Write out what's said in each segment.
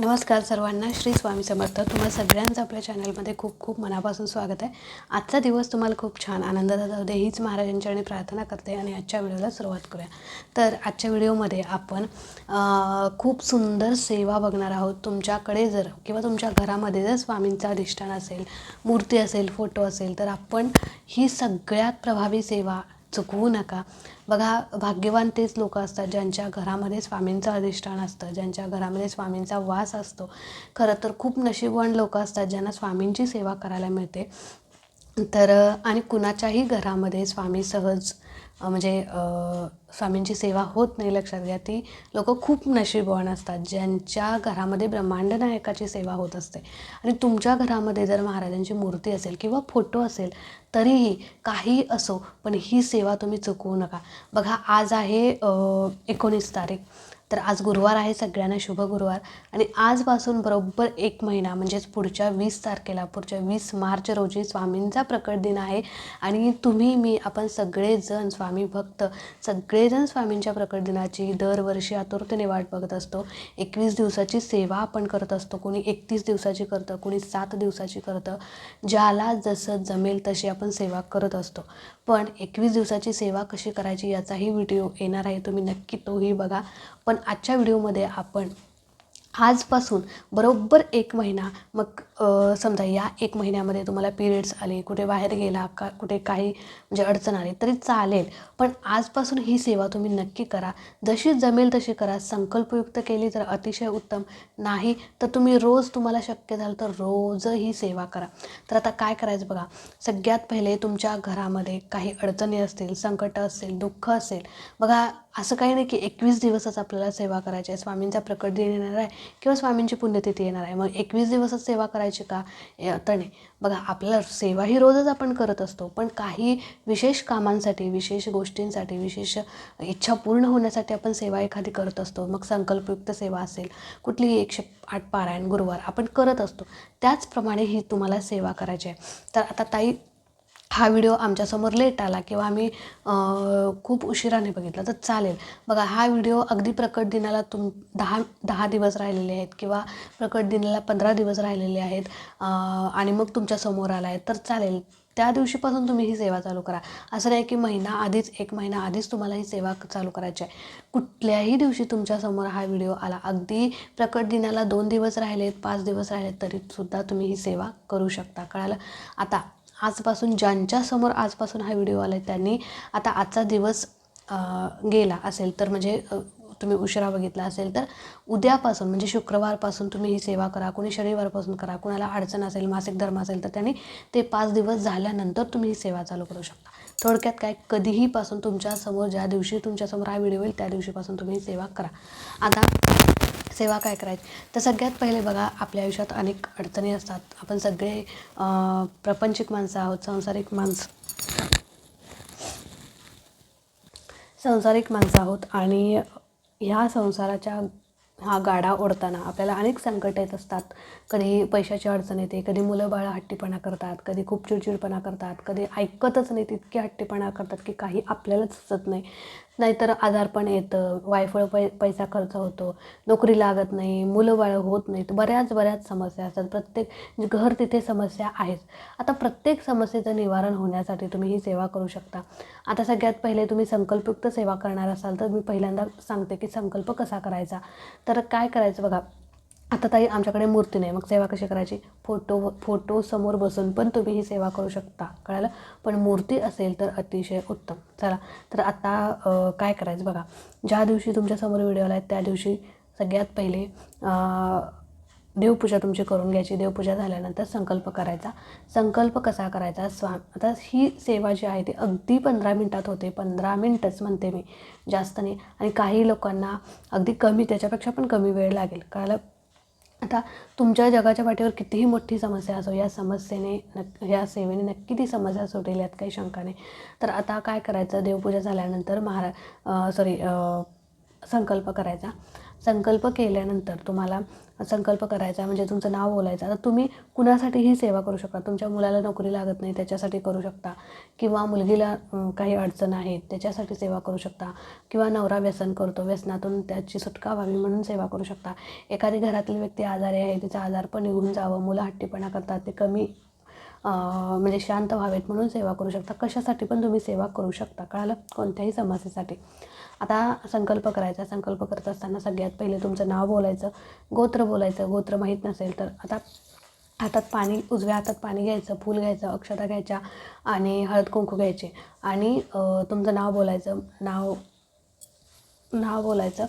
नमस्कार सर्वांना. श्री स्वामी समर्थ. तुम्हाला सगळ्यांचं आपल्या चॅनलमध्ये खूप खूप मनापासून स्वागत आहे. आजचा दिवस तुम्हाला खूप छान आनंदाचा जाऊ दे हीच महाराजांच्या आणि प्रार्थना करते आणि आजच्या व्हिडिओला सुरुवात करूया. तर आजच्या व्हिडिओमध्ये आपण खूप सुंदर सेवा बघणार आहोत. तुमच्याकडे जर किंवा तुमच्या घरामध्ये जर स्वामींचं अधिष्ठान असेल मूर्ती असेल फोटो असेल तर आपण ही सगळ्यात प्रभावी सेवा चुकवू नका. बघा भाग्यवान तेच लोक असतात ज्यांच्या घरामध्ये स्वामींचं अधिष्ठान असतं ज्यांच्या घरामध्ये स्वामींचा वास असतो. खरं तर खूप नशीबवान लोक असतात ज्यांना स्वामींची सेवा करायला मिळते. तर आणि कुणाच्याही घरामध्ये स्वामी सहज म्हणजे स्वामींची सेवा होत नाही लक्षात घ्या. ती लोक खूप नशीबवान असतात. ज्यांच्या घरामध्ये ब्रह्मांड नायकाची सेवा होत असते आणि तुमच्या घरामध्ये जर महाराजांची मूर्ती असेल किंवा फोटो असेल तरीही काही असो पण ही सेवा तुम्ही चुकवू नका. बघा आज आहे एकोणीस तारीख. तर आज गुरुवार आहे सगळ्यांना शुभ गुरुवार. आणि आजपासून बरोबर एक महिना म्हणजेच पुढच्या वीस तारखेला पुढच्या वीस मार्च रोजी स्वामींचा प्रकट दिन आहे. आणि तुम्ही मी आपण सगळेजण स्वामी भक्त सगळेजण स्वामींच्या प्रकट दिनाची दरवर्षी आतुरतेने वाट बघत असतो. एकवीस दिवसाची सेवा आपण करत असतो. कोणी एकतीस दिवसाची करतं कोणी सात दिवसाची करतं. ज्याला जसं जमेल तशी आपण सेवा करत असतो. पण एकवीस दिवसाची सेवा कशी करायची याचाही व्हिडिओ येणार आहे. तुम्ही नक्की तोही बघा. पण आजच्या व्हिडिओमध्ये आपण आजपासून बरोबर एक महिना मग समजा या एक महिन्यामध्ये तुम्हाला पिरियड्स आले कुठे बाहेर गेला का कुठे काही म्हणजे अडचण आली तरी चालेल. पण आजपासून ही सेवा तुम्ही नक्की करा. जशी जमेल तशी करा. संकल्पयुक्त केली तर अतिशय उत्तम. नाही तर तुम्ही रोज तुम्हाला शक्य झालं तर रोज ही सेवा करा. तर आता काय करायचं बघा. सगळ्यात पहिले तुमच्या घरामध्ये काही अडचणी असतील संकट असेल दुःख असेल. बघा असं काही नाही की एकवीस दिवसच आपल्याला सेवा करायची आहे. स्वामींचा प्रकट दिन येणार आहे किंवा स्वामींची पुण्यतिथी येणार आहे. मग एकवीस दिवसच सेवा करायची का? ए, तर नाही. बघा आपल्याला सेवा ही रोजच आपण करत असतो पण काही विशेष कामांसाठी विशेष गोष्टींसाठी विशेष इच्छा पूर्ण होण्यासाठी आपण सेवा एखादी करत असतो. मग संकल्पयुक्त सेवा असेल कुठलीही एकशे आठ पारायण गुरुवार आपण करत असतो. त्याचप्रमाणे ही तुम्हाला सेवा करायची आहे. तर आता ताई हा व्हिडिओ आमच्यासमोर लेट आला किंवा आम्ही खूप उशिराने बघितला तर चालेल. बघा हा व्हिडिओ अगदी प्रकट दिनाला तुम दहा दहा दिवस राहिलेले आहेत किंवा प्रकट दिनाला पंधरा दिवस राहिलेले आहेत आणि मग तुमच्यासमोर आला आहे तर चालेल. त्या दिवशीपासून तुम्ही ही सेवा चालू करा. असं नाही की महिना आधीच एक महिना आधीच तुम्हाला ही सेवा चालू करायची आहे. कुठल्याही दिवशी तुमच्यासमोर हा व्हिडिओ आला अगदी प्रकट दिनाला दोन दिवस राहिलेत पाच दिवस राहिलेत तरीसुद्धा तुम्ही ही सेवा करू शकता. कळालं? आता आजपासून ज्यांच्यासमोर आजपासून हा व्हिडिओ आला आहे त्यांनी आता आजचा दिवस गेला असेल तर म्हणजे तुम्ही उशिरा बघितला असेल तर उद्यापासून म्हणजे शुक्रवारपासून तुम्ही ही सेवा करा कोणी शनिवारपासून करा कोणाला अडचण असेल मासिक धर्म असेल तर त्यांनी ते पाच दिवस झाल्यानंतर तुम्ही ही सेवा चालू करू शकता. थोडक्यात काय कधीही पासून तुमच्यासमोर ज्या दिवशी तुमच्यासमोर हा व्हिडिओ येईल त्या दिवशीपासून तुम्ही ही सेवा करा. आता सेवा काय करायची? तर सगळ्यात पहिले बघा आपल्या आयुष्यात अनेक अडचणी असतात. आपण सगळे प्रपंचिक माणसं आहोत संसारिक माणसं संसारिक माणसं आहोत आणि ह्या संसाराच्या हा गाडा ओढताना आपल्याला अनेक संकट येत असतात. कधी पैशाची अडचण येते कधी मुलं बाळं हट्टीपणा करतात कधी खूप चिडचिडपणा करतात कधी ऐकतच नाही इतके हट्टीपणा करतात की काही आपल्यालाच सुचत नाही. नाहीतर आजारपण येतं वायफळ पै पैसा खर्च होतो नोकरी लागत नाही मुलं बाळं होत नाहीत बऱ्याच बऱ्याच समस्या असतात. प्रत्येक म्हणजे घर तिथे समस्या आहेच. आता प्रत्येक समस्येचं निवारण होण्यासाठी तुम्ही ही सेवा करू शकता. आता सगळ्यात पहिले तुम्ही संकल्पयुक्त सेवा करणार असाल तर मी पहिल्यांदा सांगते की संकल्प कसा करायचा. तर काय करायचं बघा आता ताई आमच्याकडे मूर्ती नाही मग सेवा कशी करायची? फोटो फोटो समोर बसून पण तुम्ही ही सेवा करू शकता. कळालं? पण मूर्ती असेल तर अतिशय उत्तम. चला तर आता काय करायचं बघा. ज्या दिवशी तुमच्यासमोर व्हिडिओ आला आहे त्या दिवशी सगळ्यात पहिले देवपूजा तुमची करून घ्यायची. देवपूजा झाल्यानंतर संकल्प करायचा. संकल्प कसा करायचा? स्वा आता ही सेवा जी आहे ती अगदी पंधरा मिनटात होते. पंधरा मिनटंच म्हणते मी. जास्त नाही. आणि काही लोकांना अगदी कमी त्याच्यापेक्षा पण कमी वेळ लागेल. कळालं? आता तुमच्या जगाच्या पाठीवर कितीही मोठी समस्या असो या समस्येने नक् या सेवेने नक्की ती समस्या सुटेल यात काही शंका नाही. तर आता काय करायचं? देवपूजा झाल्यानंतर महारा सॉरी संकल्प करायचा. संकल्प केल्यानंतर तुम्हाला संकल्प करायचा म्हणजे तुमचं नाव बोलायचं. आता तुम्ही कुणासाठीही सेवा करू शकता? तुमच्या मुलाला नोकरी लागत नाही त्याच्यासाठी करू शकता. किंवा मुलगीला काही अडचण आहे त्याच्यासाठी सेवा करू शकता. किंवा नवरा व्यसन करतो व्यसनातून त्याची सुटका व्हावी म्हणून सेवा करू शकता. एखादी घरातील व्यक्ती आजारी आहे तिचा आजारपण निघून जावं मुलं हट्टीपणा करतात ते कमी म्हणजे शांत व्हावेत म्हणून सेवा करू शकता. कशासाठी पण तुम्ही सेवा करू शकता कळालं? कोणत्याही समस्येसाठी. आता संकल्प करायचा संकल्प करत असताना सगळ्यात पहिले तुमचं नाव बोलायचं गोत्र बोलायचं गोत्र माहीत नसेल तर. आता हातात पाणी उजव्या हातात पाणी घ्यायचं फूल घ्यायचं अक्षता घ्यायच्या आणि हळद कुंकू घ्यायचे. आणि तुमचं नाव बोलायचं नाव नाव बोलायचं.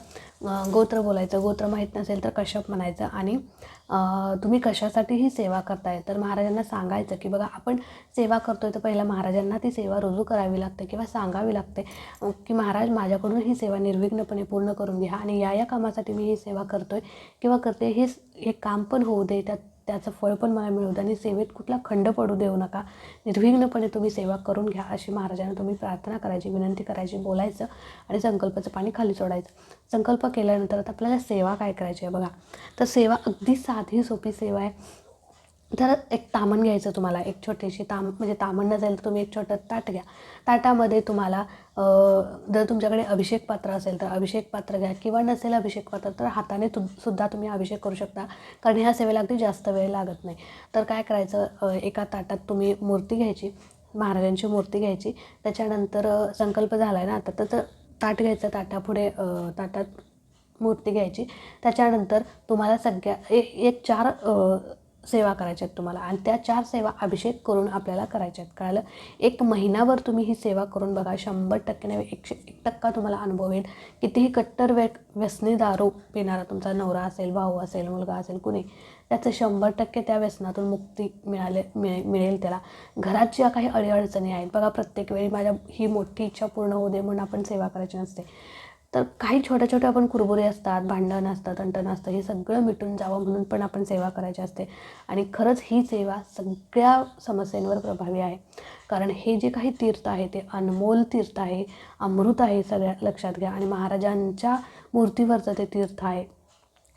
गोत्र बोलायचं गोत्र माहीत नसेल तर कश्यप म्हणायचं. आणि तुम्ही तुम्ही कशासाठीही सेवा करताय? तर महाराजांना सांगायचं की बघा आपण सेवा करतो आहे तर पहिला महाराजांना ती सेवा रुजू करावी लागते किंवा सांगावी लागते की महाराज माझ्याकडून ही सेवा निर्विघ्नपणे पूर्ण करून घ्या आणि या या कामासाठी मी ही सेवा करतो आहे किंवा करते. हे हे काम पण होऊ दे त्यात त्याचं फळ पण मला मिळू दे आणि सेवेत कुठला खंड पडू देऊ नका. निर्विघ्नपणे तुम्ही सेवा करून घ्या अशी महाराजांना तुम्ही प्रार्थना करायची विनंती करायची बोलायचं आणि संकल्पाचं पाणी खाली सोडायचं. संकल्प केल्यानंतर आता आपल्याला सेवा काय करायची आहे बघा. तर सेवा अगदी साधी सोपी सेवा आहे. तर एक तामण घ्यायचं तुम्हाला एक छोटीशी ताम म्हणजे तामण नसेल तर तुम्ही एक छोटं ताट घ्या. ताटामध्ये तुम्हाला जर तुमच्याकडे अभिषेक पात्र असेल तर अभिषेक पात्र घ्या. किंवा नसेल अभिषेक पात्र तर हाताने तु सुद्धा तुम्ही अभिषेक करू शकता. कारण ह्या सेवेला अगदी जास्त वेळ लागत नाही. तर काय करायचं एका ताटात तुम्ही मूर्ती घ्यायची महाराजांची मूर्ती घ्यायची. त्याच्यानंतर संकल्प झाला आहे ना आता तर ताट घ्यायचं ताटापुढे ताटात मूर्ती घ्यायची. त्याच्यानंतर तुम्हाला सगळ्या ए एक चार सेवा करायच्या आहेत तुम्हाला. आणि त्या चार सेवा अभिषेक करून आपल्याला करायच्या आहेत. कळालं? एक महिनाभर तुम्ही ही सेवा करून बघा. शंभर टक्के नव्हे एकशे एक टक्का तुम्हाला अनुभव येईल. कितीही कट्टर व्य व्यसनी दारू पिणारा तुमचा नवरा असेल भाऊ असेल मुलगा असेल कुणी त्याचं शंभर टक्के त्या व्यसनातून मुक्ती मिळाले मिळे मिळेल त्याला. घरात ज्या काही अडीअडचणी आहेत बघा प्रत्येक वेळी माझ्या ही मोठी इच्छा पूर्ण होऊ दे म्हणून आपण सेवा करायची नसते. तर काही छोट्या छोट्या आपण कुरबुरे असतात भांडण असतात तंटण असतं हे सगळं मिटून जावं म्हणून पण आपण सेवा करायची असते. आणि खरंच ही सेवा सगळ्या समस्यांवर प्रभावी आहे. कारण हे जे काही तीर्थ आहे ते अनमोल तीर्थ आहे अमृत आहे सगळ्या लक्षात घ्या. आणि महाराजांच्या मूर्तीवरचं ते तीर्थ आहे.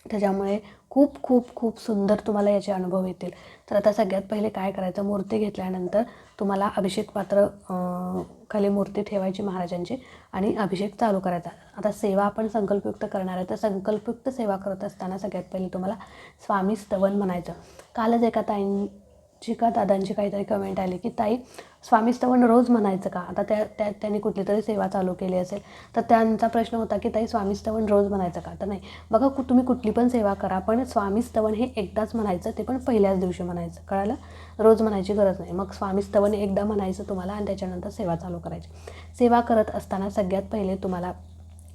त्याच्यामुळे खूप खूप खूप सुंदर तुम्हाला याचे अनुभव येतील. तर आता सगळ्यात पहिले काय करायचं? मूर्ती घेतल्यानंतर तुम्हाला अभिषेक पात्र खाली मूर्ती ठेवायची महाराजांची आणि अभिषेक चालू करायचा. आता सेवा आपण संकल्पयुक्त करणार आहे तर संकल्पयुक्त सेवा करत असताना सगळ्यात पहिले तुम्हाला स्वामी स्तवन म्हणायचं. कालच एका ताईंची का दादांची काहीतरी कमेंट आली की ताई स्वामी स्तवन रोज म्हणायचं का? आता त्या त्या त्यांनी कुठली तरी सेवा चालू केली असेल तर त्यांचा प्रश्न होता की ताई स्वामी स्तवन रोज म्हणायचं का? तर नाही. बघा कु तुम्ही कुठली पण सेवा करा पण स्वामी स्तवन हे एकदाच म्हणायचं ते पण पहिल्याच दिवशी म्हणायचं. कळालं? रोज म्हणायची गरज नाही. मग स्वामीस्तवन एकदा म्हणायचं तुम्हाला आणि त्याच्यानंतर सेवा चालू करायची. सेवा करत असताना सगळ्यात पहिले तुम्हाला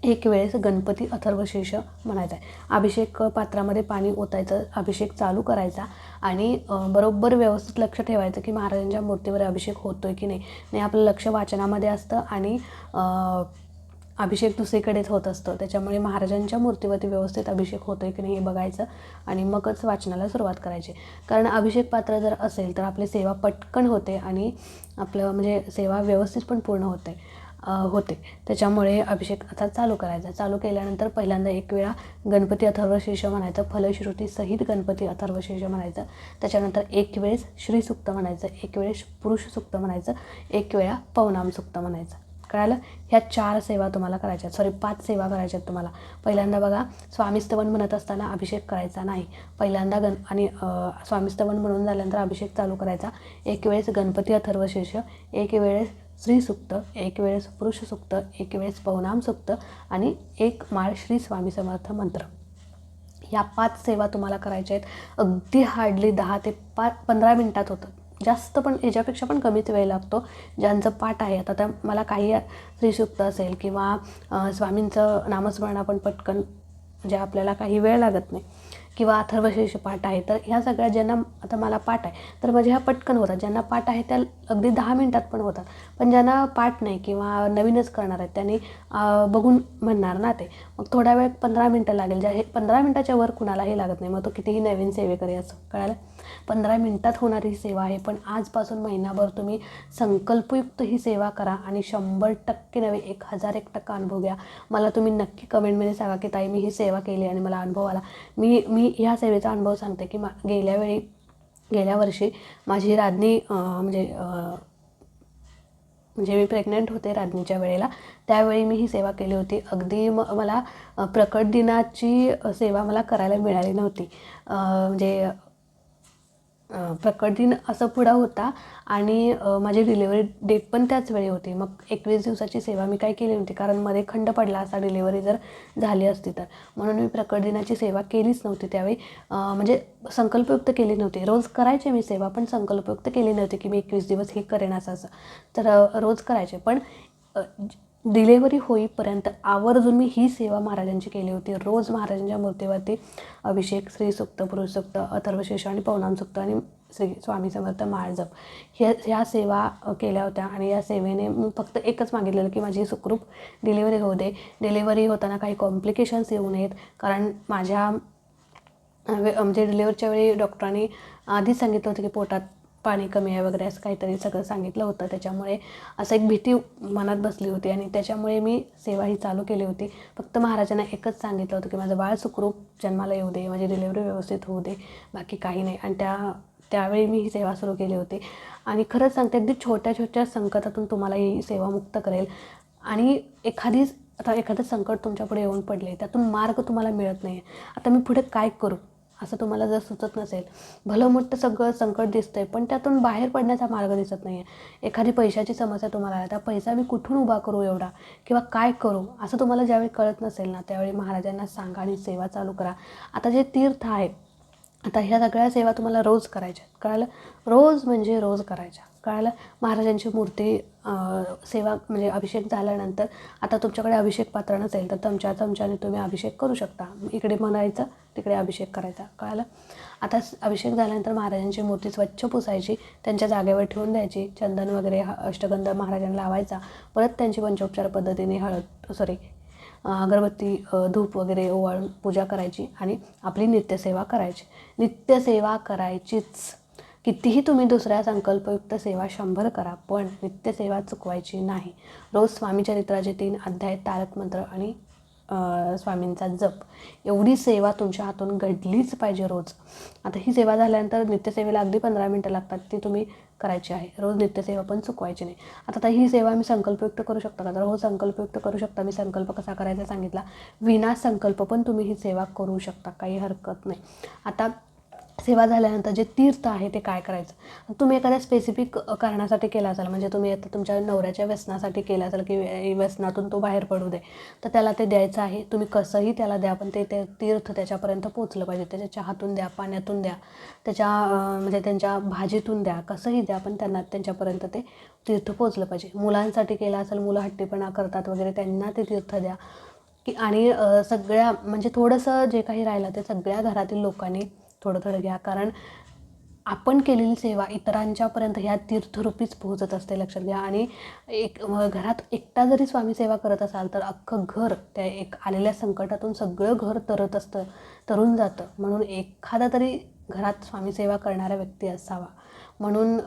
एक वेळेस गणपती अथर्वशीर्ष म्हणायचा आहे. अभिषेक पात्रामध्ये पाणी ओतायचं अभिषेक चालू करायचा आणि बरोबर व्यवस्थित लक्ष ठेवायचं की महाराजांच्या मूर्तीवर अभिषेक होतोय की नाही. नाही आपलं लक्ष वाचनामध्ये असतं आणि अभिषेक दुसरीकडेच होत असतो. त्याच्यामुळे महाराजांच्या मूर्तीवरती व्यवस्थित अभिषेक होतो आहे की नाही हे बघायचं आणि मगच वाचनाला सुरुवात करायची. कारण अभिषेक पात्र जर असेल तर आपली सेवा पटकन होते आणि आपलं म्हणजे सेवा व्यवस्थित पण पूर्ण होते होते. त्याच्यामुळे अभिषेक आता चालू करायचा. चालू केल्यानंतर पहिल्यांदा एक वेळा गणपती अथर्वशीर्ष म्हणायचं फलश्रुती सहित गणपती अथर्वशीर्ष म्हणायचं. त्याच्यानंतर एक वेळेस श्रीसुक्त म्हणायचं एक वेळेस पुरुष सुक्त म्हणायचं एक वेळा पवनाम सुक्त म्हणायचं. कळालं ह्या चार सेवा तुम्हाला करायच्या सॉरी पाच सेवा करायच्या आहेत तुम्हाला. पहिल्यांदा बघा स्वामीस्तवन म्हणत असताना अभिषेक करायचा नाही. पहिल्यांदा गण आणि स्वामीस्तवन म्हणून झाल्यानंतर अभिषेक चालू करायचा. एक वेळेस गणपती अथर्वशीर्ष एक वेळेस श्रीसुक्त एक वेळेस पुरुष सुक्त एक वेळेस पवनाम सुक्त आणि एक माळ श्री स्वामी समर्थ मंत्र. या पाच सेवा तुम्हाला करायच्या आहेत. अगदी हार्डली दहा ते पाच पंधरा मिनटात होतं. जास्त पण याच्यापेक्षा पण कमीच वेळ लागतो. ज्यांचं पाठ आहे आता त्या मला काही श्रीसुक्त असेल किंवा स्वामींचं नामस्मरण आपण पटकन म्हणजे आपल्याला काही वेळ लागत नाही. किंवा अथर्वशीर्ष पाठ आहे तर ह्या सगळ्या ज्यांना आता मला पाठ आहे तर माझ्या ह्या पटकन होतात. ज्यांना पाठ आहे त्या अगदी दहा मिनटात पण होतात. पण ज्यांना पाठ नाही किंवा नवीनच करणार आहेत त्यांनी बघून म्हणणार ना ते. मग थोडा वेळ पंधरा मिनटं लागेल. ज्या हे पंधरा मिनटाच्या वर कुणालाही लागत नाही. मग तो कितीही नवीन सेवेकरी असं कळालं? पंधरा मिनटात होणारी ही सेवा आहे पण आजपासून महिनाभर तुम्ही संकल्पयुक्त ही सेवा करा आणि शंभर टक्के नव्हे एक हजार एक टक्का अनुभव घ्या. मला तुम्ही नक्की कमेंटमध्ये सांगा की ताई मी ही सेवा केली आणि मला अनुभव आला. मी मी ह्या सेवेचा अनुभव सांगते की मा गेल्या वेळी गेल्या वर्षी माझी राज्ञी म्हणजे म्हणजे मी प्रेग्नंट होते राज्ञीच्या वेळेला. त्यावेळी मी ही सेवा केली होती. अगदी म मला प्रकट दिनाची सेवा मला करायला मिळाली नव्हती. म्हणजे अ, प्रकट दिन असं पुढं होता. आणि माझी डिलेवरी डेट पण त्याच वेळी होती. मग एकवीस दिवसाची सेवा मी काय केली नव्हती कारण मध्ये खंड पडला असा डिलेवरी जर झाली असती तर. म्हणून मी प्रकट दिनाची सेवा केलीच नव्हती त्यावेळी. म्हणजे संकल्पयुक्त केली नव्हती. रोज करायचे मी सेवा पण संकल्पयुक्त केली नव्हती की मी एकवीस दिवस हे करेन असं असं. तर रोज करायचे. पण डिलेवरी होईपर्यंत आवर्जून मी ही सेवा महाराजांची केली होती. रोज महाराजांच्या मूर्तीवरती अभिषेक श्री पुरुषसुक्त पुरुष आणि पवनांसुक्त आणि श्री स्वामी समर्थ माळजप ह्या ह्या सेवा केल्या होत्या आणि या सेवेने मी फक्त एकच मागितलेलं की माझी सुखरूप डिलेवरी होऊ दे. डिलेवरी होताना काही कॉम्प्लिकेशन्स येऊ नयेत कारण माझ्या म्हणजे डिलेवरीच्या वेळी डॉक्टरांनी आधीच सांगितलं होतं की पोटात पाणी कमी आहे वगैरे असं काहीतरी सगळं सांगितलं होतं. त्याच्यामुळे असं एक भीती मनात बसली होती आणि त्याच्यामुळे मी सेवा ही चालू केली होती. फक्त महाराजांना एकच सांगितलं होतं की माझं बाळ सुखरूप जन्माला येऊ दे माझी डिलेवरी व्यवस्थित होऊ दे बाकी काही नाही. आणि त्या त्यावेळी मी ही सेवा सुरू केली होती. आणि खरंच सांगते अगदी छोट्या छोट्या संकटातून तुम्हाला ही सेवा मुक्त करेल. आणि एखादी आता एखादं संकट तुमच्यापुढे येऊन पडले त्यातून मार्ग तुम्हाला मिळत नाही आता मी पुढे काय करू? असं तुम्हाला जर सुचत नसेल भलं मोठं सगळं संकट दिसतंय पण त्यातून बाहेर पडण्याचा मार्ग दिसत नाही आहे एखादी पैशाची समस्या तुम्हाला आहे त्या पैसा मी कुठून उभा करू एवढा? किंवा काय करू? असं तुम्हाला ज्यावेळी कळत नसेल ना त्यावेळी महाराजांना सांगा आणि सेवा चालू करा. आता जे तीर्थ आहे आता ह्या सगळ्या सेवा तुम्हाला रोज करायच्या आहेत. कळालं? रोज म्हणजे रोज करायच्या. कळालं? महाराजांची मूर्ती सेवा म्हणजे अभिषेक झाल्यानंतर आता तुमच्याकडे अभिषेक पात्र नसेल तर चमच्या चमच्याने तुम्ही अभिषेक करू शकता. इकडे म्हणायचं तिकडे अभिषेक करायचा. कळालं? आता अभिषेक झाल्यानंतर महाराजांची मूर्ती स्वच्छ पुसायची त्यांच्या जागेवर ठेवून द्यायची चंदन वगैरे हा अष्टगंध महाराजांना लावायचा. परत त्यांची पंचोपचार पद्धतीने हळद सॉरी अगरबत्ती धूप वगैरे ओवाळून पूजा करायची आणि आपली नित्यसेवा करायची. नित्यसेवा करायचीच. कितीही तुम्ही दुसऱ्या संकल्पयुक्त सेवा शंभर करा पण नित्यसेवा चुकवायची नाही. रोज स्वामीचरित्राचे तीन अध्याय तारक मंत्र आणि स्वामींचा जप. एवढी सेवा तुमच्या हातून घडलीच पाहिजे रोज. आता ही सेवा झाल्यानंतर नित्यसेवेला अगदी पंधरा मिनटं लागतात ती तुम्ही करायची आहे. रोज नित्यसेवा पण चुकवायची नाही. आता आता ही सेवा मी संकल्पयुक्त करू शकता का? तर हो संकल्पयुक्त करू शकता मी संकल्प कसा करायचा सांगितला? विना संकल्प पण तुम्ही ही सेवा करू शकता. काही हरकत नाही. आता सेवा झाल्यानंतर जे तीर्थ आहे ते काय करायचं? तुम्ही एखाद्या स्पेसिफिक कारणासाठी केला असाल म्हणजे तुम्ही आता तुमच्या नवऱ्याच्या व्यसनासाठी केला असाल की व्यसनातून तो बाहेर पडू दे तर त्याला ते द्यायचं आहे. तुम्ही कसंही त्याला द्या पण ते ते तीर्थ त्याच्यापर्यंत पोचलं पाहिजे. त्याच्या चहातून द्या पाण्यातून द्या त्याच्या म्हणजे त्यांच्या भाजीतून द्या कसंही द्या पण त्यांना त्यांच्यापर्यंत ते तीर्थ पोचलं पाहिजे. मुलांसाठी केलं असेल मुलं हट्टीपणा करतात वगैरे त्यांना ते तीर्थ द्या. की आणि सगळ्या म्हणजे थोडंसं जे काही राहिलं ते सगळ्या घरातील लोकांनी थोडं थोडं घ्या. कारण आपण केलेली सेवा इतरांच्यापर्यंत ह्या तीर्थरूपीच पोहोचत असते लक्षात घ्या. आणि एक घरात एकटा जरी स्वामी सेवा करत असाल तर अख्खं घर त्या एक आलेल्या संकटातून सगळं घर तरत असतं तरून जातं. म्हणून एखादा तरी घरात स्वामीसेवा करणारा व्यक्ती असावा. म्हणून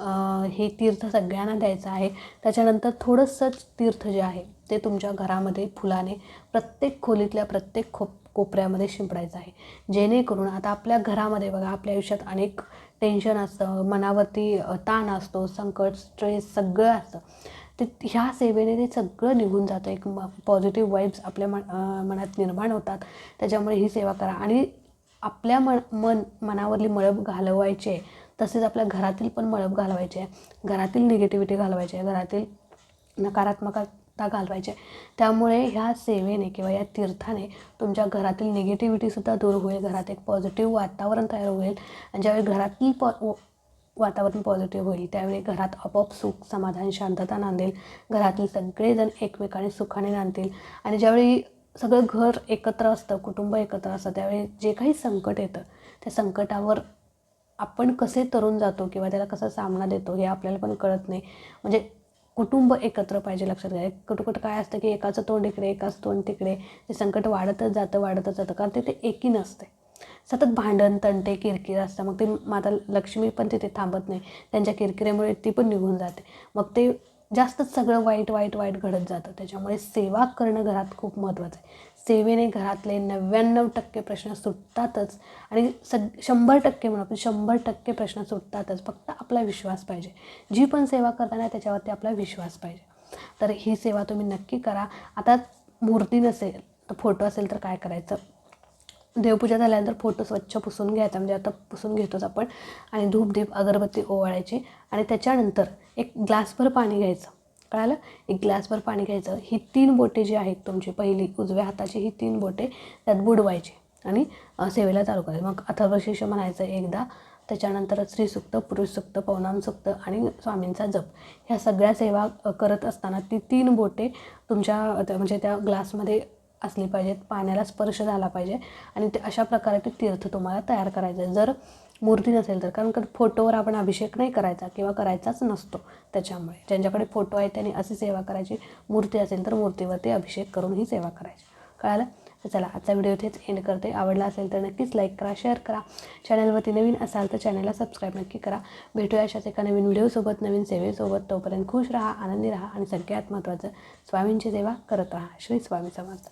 हे तीर्थ सगळ्यांना द्यायचं आहे. त्याच्यानंतर थोडंसंच तीर्थ जे आहे ते तुमच्या घरामध्ये फुलाने प्रत्येक खोलीतल्या प्रत्येक खोप कोपऱ्यामध्ये शिंपडायचं आहे. जेणेकरून आता आपल्या घरामध्ये बघा आपल्या आयुष्यात अनेक टेन्शन असतं मनावरती ताण असतो संकट स्ट्रेस सगळं असतं. ते ह्या सेवेने ते सगळं निघून जातं. एक म पॉझिटिव्ह वाईब्स आपल्या मन मनात निर्माण होतात. त्याच्यामुळे ही सेवा करा. आणि आपल्या मन मन मनावरली मळब घालवायची आहे तसेच आपल्या घरातील पण मळब घालवायची. आहे घरातील निगेटिव्हिटी घालवायची. आहे घरातील ता घालवायची. त्यामुळे ह्या सेवेने किंवा या तीर्थाने तुमच्या घरातील निगेटिव्हिटीसुद्धा दूर होईल घरात एक पॉझिटिव्ह वातावरण तयार होईल आणि ज्यावेळी घरातील पॉ व- वातावरण पॉझिटिव्ह होईल त्यावेळी घरात आपोआप सुख समाधान शांतता नांदेल. घरातील सगळेजण एकमेकाने सुखाने नांदतील. आणि ज्यावेळी सगळं घर एकत्र असतं कुटुंब एकत्र असतं त्यावेळी जे काही संकट येतं त्या संकटावर आपण कसे तरुण जातो किंवा त्याला कसा सामना देतो हे आपल्याला पण कळत नाही. म्हणजे कुटुंब एकत्र पाहिजे लक्षात घ्या. कुठं काय असतं की एकाचं तोंड इकडे एकाचं तोंड तिकडे. ते संकट वाढतच जातं वाढतच जातं. कारण ते ते एकी नसते. सतत भांडण तंटे किरकिर असतं. मग ते माता लक्ष्मी पण तिथे थांबत नाही. त्यांच्या किरकिरेमुळे ती पण निघून जाते. मग ते जास्तच सगळं वाईट वाईट वाईट घडत जातं. त्याच्यामुळे सेवा करणं घरात खूप महत्त्वाचं आहे. सेवेने घरातले नव्याण्णव टक्के प्रश्न सुटतातच. आणि सग शंभर टक्के म्हणून आपण शंभर टक्के प्रश्न सुटतातच. फक्त आपला विश्वास पाहिजे. जी पण सेवा करताना त्याच्यावरती आपला विश्वास पाहिजे. तर ही सेवा तुम्ही नक्की करा. आता मूर्ती नसेल तर फोटो असेल तर काय करायचं? देवपूजा झाल्यानंतर फोटो स्वच्छ पुसून घ्यायचा. म्हणजे आता पुसून घेतोच आपण. आणि धूप दीप अगरबत्ती ओवाळायची. आणि त्याच्यानंतर एक ग्लासभर पाणी घ्यायचं. कळालं? एक ग्लासभर पाणी घ्यायचं. ही तीन बोटे जी आहेत तुमची पहिली उजव्या हाताची ही तीन बोटे त्यात बुडवायची आणि सेवेला चालू करायचं. मग अथर्वशीर्ष म्हणायचं एकदा त्याच्यानंतर स्त्रीसुक्त पुरुषसुक्त पौनामसुक्त आणि स्वामींचा जप. ह्या सगळ्या सेवा करत असताना ती तीन बोटे तुमच्या त्या- म्हणजे त्या ग्लासमध्ये असली पाहिजेत पाण्याला स्पर्श झाला पाहिजे आणि ते अशा प्रकारे ते तीर्थ तुम्हाला तयार करायचं. आहे जर मूर्ती नसेल तर कारण का फोटोवर आपण अभिषेक नाही करायचा किंवा करायचाच नसतो त्याच्यामुळे. ज्यांच्याकडे फोटो आहे त्यांनी अशी सेवा करायची मूर्ती असेल तर मूर्तीवरती अभिषेक करून ही सेवा करायची. कळालं? तर चला आजचा व्हिडिओ इथेच एंड करते. आवडला असेल तर नक्कीच लाईक करा शेअर करा. चॅनलवरती नवीन असाल तर चॅनलला सबस्क्राईब नक्की करा. भेटूया अशाच एका नवीन व्हिडिओसोबत नवीन सेवेसोबत. तोपर्यंत खुश राहा आनंदी राहा आणि सगळ्यात महत्त्वाचं स्वामींची सेवा करत राहा. श्री स्वामी समर्थ.